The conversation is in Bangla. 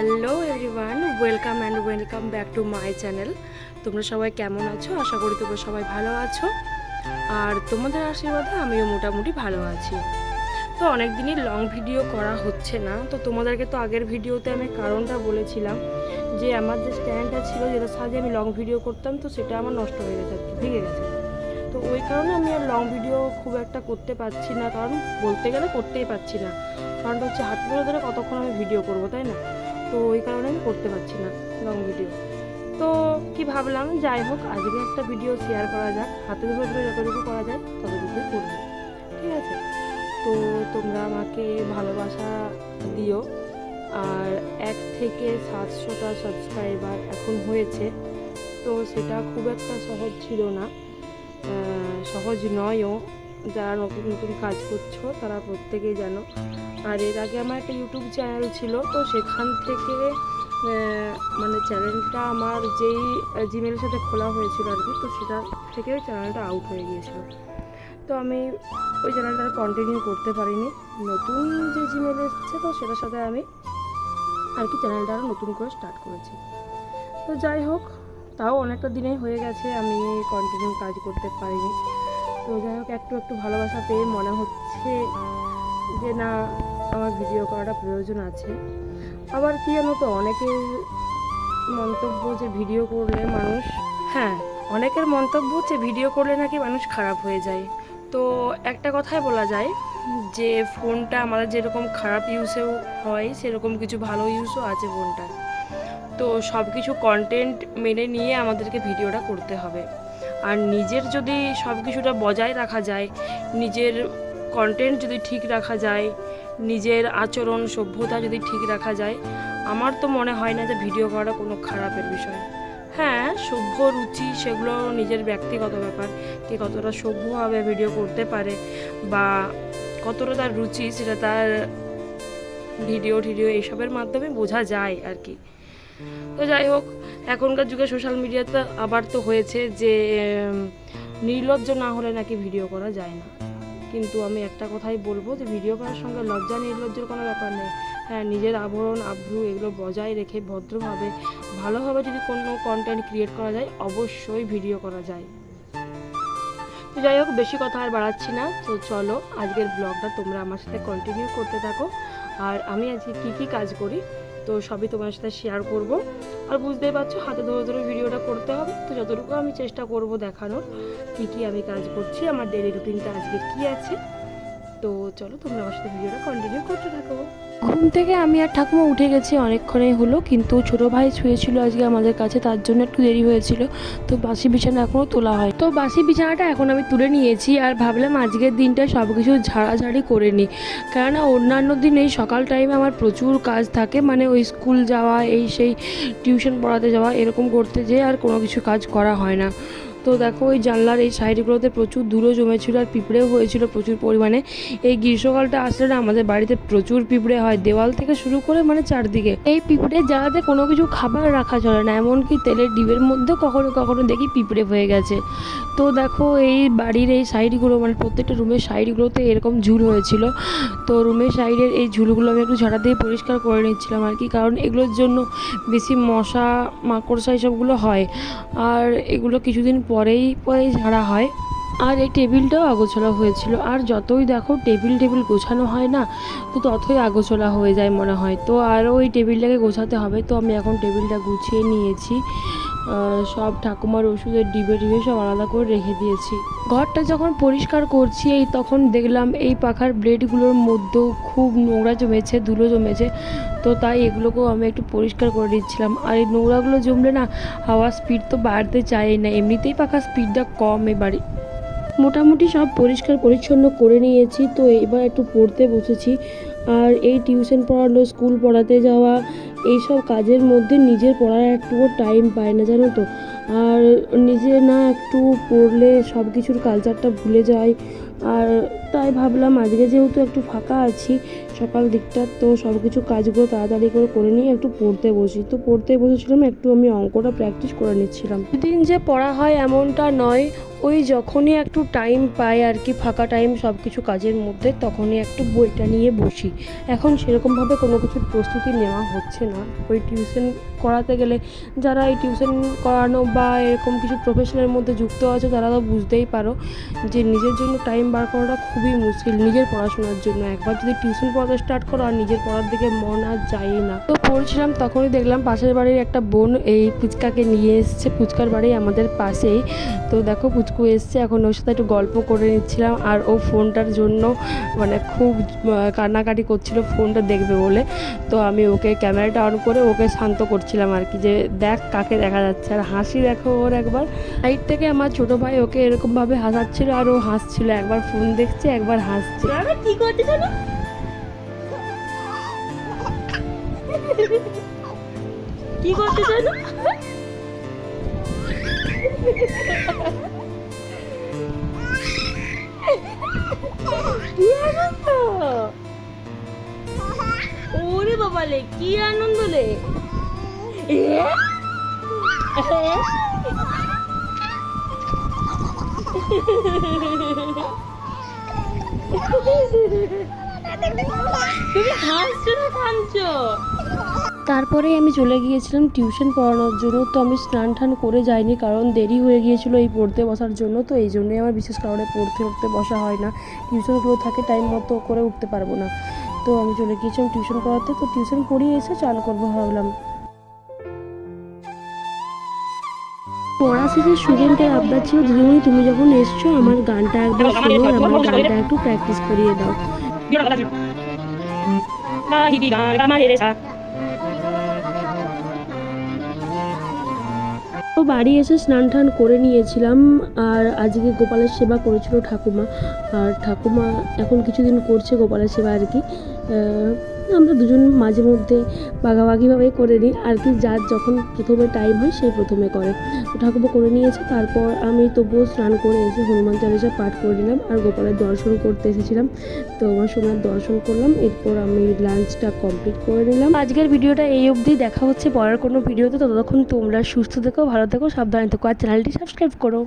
Hello everyone, welcome and welcome back to my channel. তোমরা সবাই কেমন আছো? আশা করি তোমরা সবাই ভালো আছো। আর তোমাদের আশীর্বাদে আমিও মোটামুটি ভালো আছি। তো অনেক দিনই লং ভিডিও করা হচ্ছে না। তো তোমাদেরকে তো আগের ভিডিওতে আমি কারণটা বলেছিলাম যে আমার যে স্ট্যান্ডটা ছিল যেটার সাহায্যে আমি লং ভিডিও করতাম, তো সেটা আমার নষ্ট হয়ে গেছে, ভেঙে গেছে। তো ওই কারণে আমি আর লং ভিডিও খুব একটা করতে পারছি না। কারণ বলতে গেলে করতেই পারছি না। কারণটা হচ্ছে হাত ধরে ধরে কতক্ষণ আমি ভিডিও করব, তাই না? তো ওই কারণে আমি করতে পারছি না লং ভিডিও তো কি ভাবলাম, যাই হোক, আজকে একটা ভিডিও শেয়ার করা যাক। হাতে ধরে যতটুকু করা যায়, ততটুকুই করব। ঠিক আছে? তো তোমরা আমাকে ভালোবাসা দিও। আর এক থেকে সাতশোটা সাবস্ক্রাইবার এখন হয়েছে, তো সেটা খুব একটা সহজ ছিল না। সহজ নয়ও। যারা নতুন নতুন কাজ করছ, তারা প্রত্যেকেই জানো। আর এর আগে আমার একটা ইউটিউব চ্যানেল ছিল, তো সেখান থেকে মানে চ্যানেলটা আমার যেই জিমেলের সাথে খোলা হয়েছিল আর কি, তো সেটা থেকে চ্যানেলটা আউট হয়ে গিয়েছিল। তো আমি ওই চ্যানেলটা কন্টিনিউ করতে পারিনি। নতুন যে জিমেল এসছে, তো সেটার সাথে আমি আর কি চ্যানেলটা আরও নতুন করে স্টার্ট করেছি। তো যাই হোক, তাও অনেকটা দিনেই হয়ে গেছে, আমি কন্টিনিউ কাজ করতে পারিনি। তো যাই হোক, একটু একটু ভালোবাসা পেয়ে মনে হচ্ছে যে না, আমার ভিডিও করাটা প্রয়োজন আছে। আবার কি জানো তো, অনেকের মন্তব্য যে ভিডিও করলে মানুষ হ্যাঁ অনেকের মন্তব্য যে ভিডিও করলে নাকি মানুষ খারাপ হয়ে যায়। তো একটা কথাই বলা যায় যে, ফোনটা আমাদের যেরকম খারাপ ইউজেও হয়, সেরকম কিছু ভালো ইউজও আছে ফোনটার। তো সব কিছু কন্টেন্ট মেনে নিয়ে আমাদেরকে ভিডিওটা করতে হবে। আর নিজের যদি সব কিছুটা বজায় রাখা যায়, নিজের কন্টেন্ট যদি ঠিক রাখা যায়, নিজের আচরণ, সভ্যতা যদি ঠিক রাখা যায়, আমার তো মনে হয় না যে ভিডিও করাটা কোনো খারাপের বিষয়। হ্যাঁ সভ্য রুচি সেগুলো নিজের ব্যক্তিগত ব্যাপার, কে কতটা সভ্যভাবে ভিডিও করতে পারে বা কতটা তার রুচি সেটা তার ভিডিও টিডিও এইসবের মাধ্যমে বোঝা যায় আর কি। তো যাই হোক, এখনকার যুগে সোশ্যাল মিডিয়াতে আবার তো হয়েছে যে নির্লজ্জ না হলে নাকি ভিডিও করা যায় না। কিন্তু আমি একটা কথাই বলব যে ভিডিও করার সঙ্গে লজ্জা নির্লজ্জের কোনো ব্যাপার নেই। হ্যাঁ নিজের আবরণ, আব্রু এগুলো বজায় রেখে ভদ্রভাবে, ভালোভাবে যদি কোনো কন্টেন্ট ক্রিয়েট করা যায়, অবশ্যই ভিডিও করা যায়। তো যাই হোক, বেশি কথা আর বাড়াচ্ছি না। তো চলো, আজকের ব্লগটা তোমরা আমার সাথে কন্টিনিউ করতে থাকো। আর আমি আজকে কী কী কাজ করি তো সবই তোমার সাথে শেয়ার করব। আর বুঝতেই পারছ, হাতে ধরে ধরে ভিডিওটা করতে হবে। তো যতটুকু আমি চেষ্টা করব দেখানোর, কী কী আমি কাজ করছি, আমার ডেলি রুটিনটা আজকে কী আছে। তো চলো তোমরা আমার সাথে ভিডিওটা কন্টিনিউ করতে থাকো। ঘুম থেকে আমি আর ঠাকুমা উঠে গেছি, অনেকক্ষণই হলো, কিন্তু ছোট ভাই শুয়েছিল আজকে আমাদের কাছে, তার জন্য একটু দেরি হয়েছিল। তো বাসি বিছানা এখনও তোলা হয়। তো বাসি বিছানাটা এখন আমি তুলে নিয়েছি আর ভাবলাম আজকের দিনটা সব কিছু ঝাড়াঝাড়ি করে নিই। কেননা অন্যান্য দিন এই সকাল টাইমে আমার প্রচুর কাজ থাকে মানে ওই স্কুল যাওয়া, এই সেই টিউশন পড়াতে যাওয়া, এরকম করতে যেয়ে আর কোনো কিছু কাজ করা হয় না। তো দেখো, ওই জানলার এই সাইডগুলোতে প্রচুর ধুলো জমেছিল আর পিঁপড়েও হয়েছিল প্রচুর পরিমাণে। এই গ্রীষ্মকালটা আসলে না, আমাদের বাড়িতে প্রচুর পিঁপড়ে হয়। দেওয়াল থেকে শুরু করে মানে চারদিকে। এই পিঁপড়ে জ্বালাতে কোনো কিছু খাবার রাখা চলে না, এমনকি তেলের ডিবের মধ্যে কখনো কখনো দেখি পিঁপড়ে হয়ে গেছে। তো দেখো, এই বাড়ির এই সাইডগুলো মানে প্রত্যেকটা রুমের সাইডগুলোতে এরকম ঝুল হয়েছিল। তো রুমের সাইডের এই ঝুলগুলো আমি একটু ঝাড়া দিয়ে পরিষ্কার করে নিচ্ছিলাম আর কি, কারণ এগুলোর জন্য বেশি মশা, মাকড়সা এসবগুলো হয়। আর এগুলো কিছুদিন পরেই পরেই ঝাড়া হয়। আর এই টেবিলটাও আগোছলা হয়েছিল। আর যতই দেখো টেবিল টেবিল গোছানো হয় না, তো ততই আগোছলা হয়ে যায় মনে হয়। তো আরও ওই টেবিলটাকে গোছাতে হবে। তো আমি এখন টেবিলটা গুছিয়ে নিয়েছি। সব ঠাকুমার ওষুধের ডিবে ডিবে সব আলাদা করে রেখে দিয়েছি। ঘরটা যখন পরিষ্কার করছি, এই তখন দেখলাম এই পাখার ব্লেডগুলোর মধ্যেও খুব নোংরা জমেছে, ধুলো জমেছে। তো তাই এগুলোকেও আমি একটু পরিষ্কার করে দিচ্ছিলাম আর এই নোংরাগুলো জমলে না হাওয়ার স্পিড তো বাড়তে চাই না। এমনিতেই পাখার স্পিডটা কম এই বাড়ি মোটামুটি সব পরিষ্কার পরিচ্ছন্ন করে নিয়েছি। তো এবার একটু পড়তে বসেছি। আর এই টিউশন পড়ানো, স্কুল পড়াতে যাওয়া, এইসব কাজের মধ্যে নিজের পড়ার একটুও টাইম পায় না, জানো তো? আর নিজে না একটু পড়লে সব কিছুর কালচারটা ভুলে যায় আর তাই ভাবলাম আজকে যেহেতু একটু ফাঁকা আছি সকাল দিকটা তো সব কিছু কাজগুলো তাড়াতাড়ি করে করে নিয়ে একটু পড়তে বসি। তো পড়তে বসেছিলাম, একটু আমি অঙ্কটা প্র্যাকটিস করে নিচ্ছিলাম। দিন যে পড়া হয় এমনটা নয়, ওই যখনই একটু টাইম পাই আর কি, ফাঁকা টাইম সব কিছু কাজের মধ্যে, তখনই একটু বইটা নিয়ে বসি। এখন সেরকমভাবে কোনো কিছুর প্রস্তুতি নেওয়া হচ্ছে না। ওই টিউশন করাতে গেলে যারা এই টিউশন করানো বা এরকম কিছু প্রফেশনের মধ্যে যুক্ত আছে, তারা তো বুঝতেই পারো যে নিজের জন্য টাইম বার করাটা খুবই মুশকিল, নিজের পড়াশোনার জন্য। একবার যদি টিউশন পড়াতে স্টার্ট করো আর নিজের পড়ার দিকে মন আর যায় না। তো পড়ছিলাম তখনই দেখলাম পাশের বাড়ির একটা বোন এই ফুচকাকে নিয়ে এসছে। ফুচকার বাড়ি আমাদের পাশেই। তো দেখো পুচকু এসছে, এখন ওর সাথে একটু গল্প করে নিচ্ছিলাম আর ও ফোনটার জন্য মানে খুব কান্নাকাটি করছিল ফোনটা দেখবে বলে। তো আমি ওকে ক্যামেরাটা অন করে ওকে শান্ত করছিলাম আর কি, যে দেখ কাকে দেখা যাচ্ছে। আর হাসি দেখো ওর একবার। সাইড থেকে আমার ছোট ভাই ওকে এরকমভাবে হাসাচ্ছিল আর ও হাসছিল। একবার ফোন দেখছে, একবার হাসছে। কি করতে কি করতে জানো কি ওরে বাবা লে কি আনন্দ লে? এ? তুমি হাসছো না কাঁদছো তারপরে আমি চলে গিয়েছিলাম টিউশন পড়ানোর জন্য। তো আমি স্নান টান করে যাইনি কারণ দেরি হয়ে গিয়েছিল এই পড়তে বসার জন্য। তো এই জন্যই আমার বিশেষ কারণে পড়তে উঠতে বসা হয় না। টিউশনগুলো থাকে টাইম মতো করে উঠতে পারব না। তো আমি চলে গিয়েছিলাম টিউশন পড়াতে। তো টিউশন পড়িয়ে এসে চান করব ভাবলাম। পড়া শেষে স্টুডেন্টের আবদার ছিল দিদিমণি তুমি যখন এসছো আমার গানটা একবার শোনো আমার গানটা একটু প্র্যাকটিস করিয়ে দাও। তো বাড়ি এসে স্নান টান করে নিয়েছিলাম, আর আজকে গোপালের সেবা করেছিল ঠাকুমা। আর ঠাকুমা এখন কিছুদিন করছে গোপালের সেবা আর কি। আমরা দুজন মাঝে মধ্যে ভাগাভাগিভাবে করে নিই। আর কি যার যখন প্রথমে টাইম হয় সেই প্রথমে করে। ঠাকুমা করে নিয়েছে, তারপর আমি তবুও স্নান করে এসে হনুমান চালিসা পাঠ করে নিলাম আর গোপালের দর্শন করতে এসেছিলাম। তো আমার সোনার দর্শন করলাম, এরপর আমি লাঞ্চটা কমপ্লিট করে নিলাম। আজকের ভিডিওটা এই অবধি, দেখা হচ্ছে পরের কোনো ভিডিওতে। ততক্ষণ তোমরা সুস্থ থেকো, ভালো থেকো, সাবধানে থেকো। আর চ্যানেলটি সাবস্ক্রাইব করো।